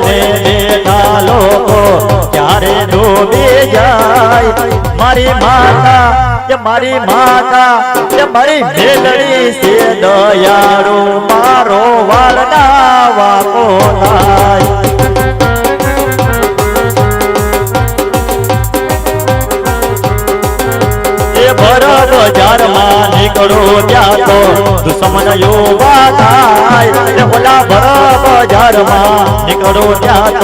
રાહ જોઈને લોકો ક્યારે ડૂબી જાય? મારી માતા કે મારી માતા કે મારી મેલડી છે દયાળુ, મારો વાળના વાકો નીકળો ત્યાં દુશ્મન યુવા થાય. રે ઓલા ભર બજારમાં નીકળો ત્યાં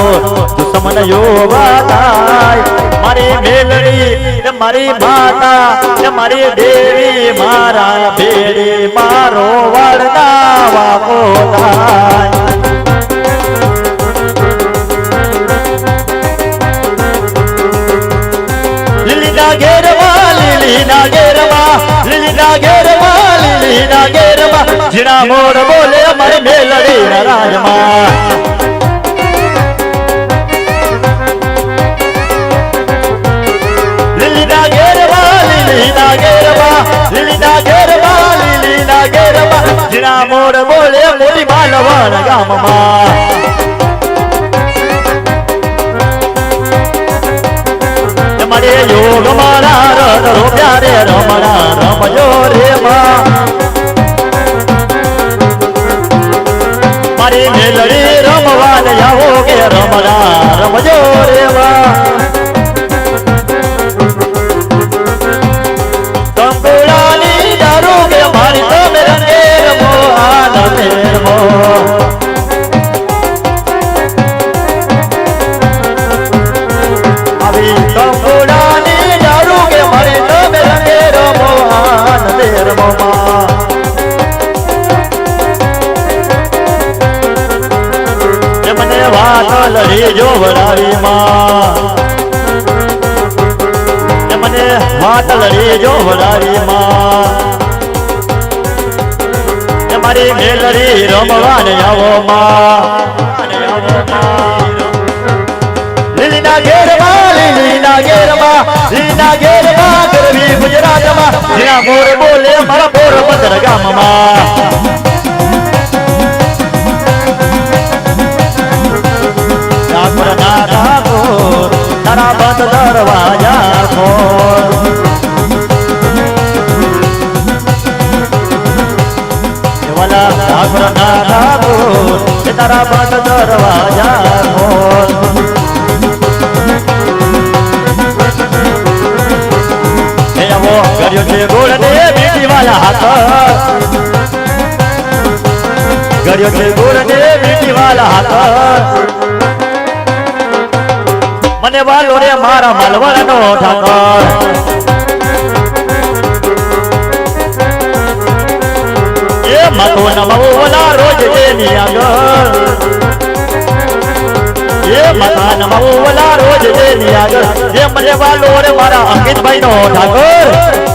દુશ્મન યુવા થાય. મારી મેલડી મારી માતા મારી દેવી મારા ભેડી મારો વાળના વાકો થાય લીલીના ઘેરમાં લીલીના ઘેરમાં ઝીણા મોર બોલે અમારે મેલડી રાજમાં. લીલીના ઘેરમાં લીલીના ઘેરમાં ઝીણા મોર બોલે મોરી માલવણ ગામમાં. મેલડી રમવા આવો કે રમણા રમજો રે મને વાત લડી જો વડાવી માં મને જો માં આવો માં લીલીના લીલીના ઘેરમાં ઘેરમાં જીના મોર બોલે મારા પોરબંદર ગામમાં. વાલા ઠાકોર ના ઠાકોર એ તારા બંધ દરવાજા ખોલ. કર્યો છે ગોળ ને મીઠી વાલા હાથ. કર્યો છે ગોળ ને વાલા હાથ. મને વાલો રે મારા માલવણનો ઠાકર. એ માતો નમવો ઓલા રોજ જેની આગળ. એ માતા નમવો ઓલા રોજ જેની આગળ. જે મને વાલો રે મારા અંકિતભાઈ નો ઠાકર.